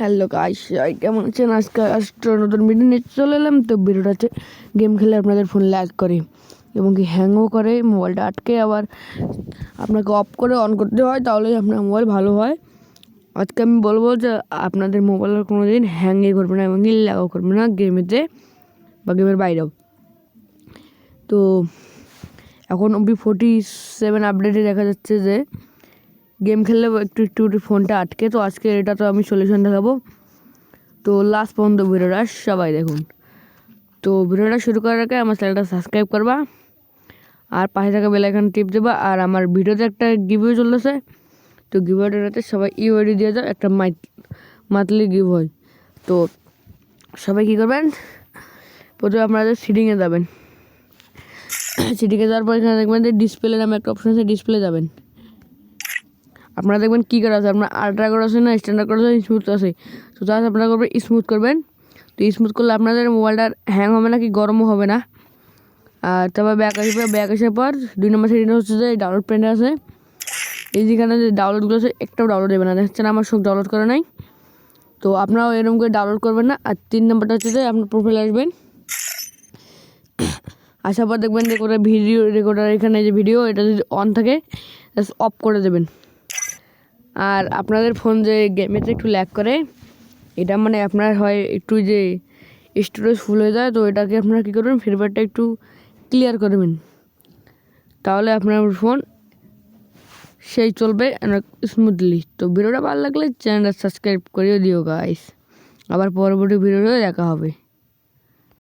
Hello guys সবাই কেমন আছেন? আজকে আজকে নতুন ভিডিও নিয়ে চলে এলাম। তো ভিডিওটা হচ্ছে গেম খেলে আপনাদের ফোন ল্যাগ করে এবং কি হ্যাংও করে মোবাইলটা আটকে আবার আপনাকে অফ করে অন করতে হয় তাহলে আপনার মোবাইল ভালো হয়। আজকে আমি বলব যে আপনাদের মোবাইলের কোনো দিন হ্যাংই করবে না এবং ল্যাগও করবে না গেমেতে বা গেমের বাইরেও। তো এখন অব্দি ফোর্টি সেভেন আপডেটে দেখা যাচ্ছে যে গেম খেললে একটু একটু ফোনটা আটকে। তো আজকে এটা তো আমি সলিউশন দেখাবো। তো লাস্ট পর্যন্ত ভিডিওটা সবাই দেখুন। তো ভিডিওটা শুরু করার আগে আমার চ্যানেলটা সাবস্ক্রাইব করবা। আর পাশে থাকা বেলাইকান টিপ দেবা। আর আমার ভিডিওতে একটা গিভওয়ে চলতেছে। তো গিভওয়েটাতে সবাই ইউআইডি দিয়ে দাও। একটা মাইট মান্থলি গিভ হয় তো সবাই কী করবেন? প্রথমে আপনাদের সিডিংয়ে যাবেন। সিডিংয়ে যাওয়ার পর এখানে দেখবেন যে ডিসপ্লে নামে একটা অপশন আছে। ডিসপ্লে যাবেন। আপনারা দেখবেন কী করা আছে? আপনার আল্ট্রা করা আছে না স্ট্যান্ডার্ড করা আছে স্মুথ আছে? তো তাহলে আপনারা করবেন স্মুথ করবেন। তো স্মুথ করলে আপনাদের মোবাইলটা হ্যাং হবে না কি গরমও হবে না। আর তারপর ব্যাক আসবে ব্যাক আসার পর দুই নম্বর সেটিং হচ্ছে যে ডাউনলোড প্রিন্ট আছে। এই যেখানে যে ডাউনলোডগুলো আছে, একটাও ডাউনলোড দেবে না। দেখছেন আমার সব ডাউনলোড করা নাই। তো আপনারাও এরকম করে ডাউনলোড করবেন না। আর তিন নম্বরটা হচ্ছে যে আপনার প্রোফাইল আসবেন। আসার পর দেখবেন রেকর্ডার ভিডিও রেকর্ডার এখানে যে ভিডিও এটা যদি অন থাকে অফ করে দেবেন। আর আপনাদের ফোন যে গেমেতে একটু ল্যাগ করে, এটা মানে আপনার হয় একটু যে স্টোরেজ ফুল হয়ে যায়, তো এটাকে আপনারা কী করবেন ফিডব্যাকটা একটু ক্লিয়ার করবেন তাহলে আপনার ফোন সেই চলবে স্মুথলি তো ভিডিওটা ভালো লাগলে চ্যানেলটা সাবস্ক্রাইব করিয়ে দিও গাইস আবার পরবর্তী ভিডিওতে দেখা হবে।